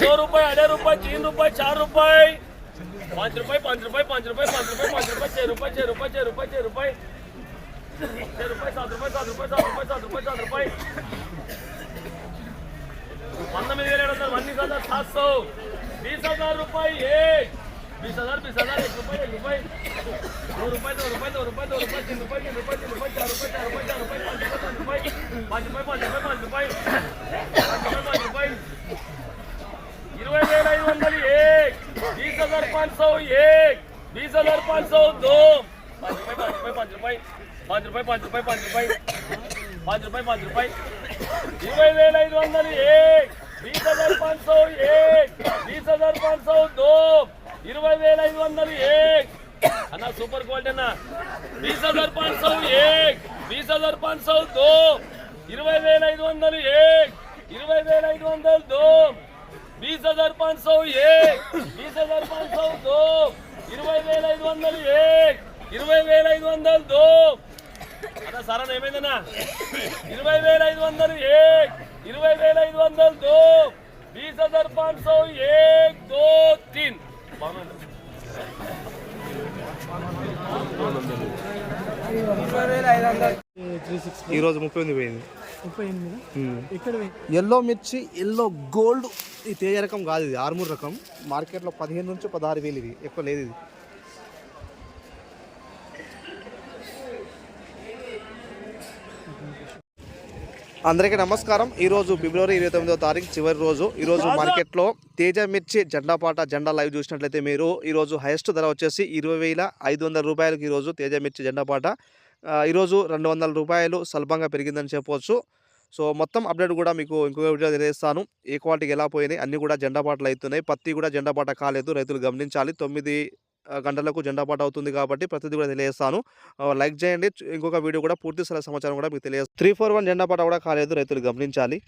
दो रुपए हज़ार रुपए तीन रुपए चार रुपए पाँच रुपए पाँच रुपए पाँच रुपए पाँच रुपए पाँच रुपए छह रुपए छह रुपए छह रुपए छह रुपए छह रुपए सात रुपए सात रुपए सात रुपए सात रुपए सात रुपए पंद्रह वेल हज़ार उन्नीस हज़ार सात सौ। बीस हज़ार रुपए ये बीस हज़ार बीस हज़ार, एक रुपए एक रुपए दो रुपए दो रुपए दो रुपए दो रुपए तीन रुपए तीन रुपए तीन रुपए चार रुपए चार रुपए चार रुपए पाँच रुपए पाँच रुपए पाँच रुपए पाँच रुपए पाँच रुपए पाँच सौ एक बीस हजार पाँच सौ दो पाँच रुपए पाँच रुपए पाँच रुपए पाँच रुपए पाँच रुपए पाँच रुपए पाँच रुपए पाँच रुपए इरवై వేల ఐదు వందలు एक बीस हजार पाँच सौ एक बीस हजार पाँच सौ दो ఇరవై వేల ఐదు వందలు एक అన్న సూపర్ క్వాలిటీ అన్న बीस हजार पाँच सौ एक बीस हजार पाँच सौ दो ఇరవై వేల ఐదు వందలు एक ఇరవై వేల ఐదు వందలు दो बीस हजार पाँच सौ एक వందలు दो అన్న సరణ ఏమైందన్నా ఇరవై వేల ఐదు వందలు एक ఇరవై వేల ఐదు వందలు दो बीस हजार पाँच सौ एक दो तीन బాగుంది ఈరోజు ముప్పై ఎనిమిది పోయింది ముప్పై ఎనిమిది ఎక్కడ పోయి ఎల్లో మిర్చి ఎల్లో గోల్డ్ ఈ తేజ రకం కాదు ఇది ఆర్మూర్ రకం మార్కెట్లో పదిహేను నుంచి పదహారు వేలు ఇది ఎక్కువ లేదు ఇది అందరికీ నమస్కారం. ఈరోజు ఫిబ్రవరి ఇరవై తొమ్మిదవ తారీఖు చివరి రోజు. ఈరోజు మార్కెట్లో తేజ మిర్చి జెండా పాట జెండా లైవ్ చూసినట్లయితే మీరు ఈరోజు హైయెస్ట్ ధర వచ్చేసి ఇరవై వేల ఐదు వందల రూపాయలకి ఈరోజు తేజ మిర్చి జెండా పాట. ఆ, ఈరోజు రెండు వందల రూపాయలు స్వల్పంగా పెరిగిందని చెప్పవచ్చు. సో మొత్తం అప్డేట్ కూడా మీకు ఇంకొక వీడియో తెలియజేస్తాను. ఏ క్వాలిటీకి ఎలా పోయినాయి? అన్ని కూడా జెండా పాటలు అవుతున్నాయి. పత్తి కూడా జెండా పాట కాలేదు. రైతులు గమనించాలి. తొమ్మిది గంటలకు జెండా పాట అవుతుంది కాబట్టి ప్రతిదీ కూడా తెలియజేస్తాను. లైక్ చేయండి. ఇంకొక వీడియో కూడా పూర్తి సమాచారం కూడా మీకు తెలియదు త్రీ ఫోర్ వన్ జెండా పాట కూడా కాలేదు. రైతులు గమనించాలి.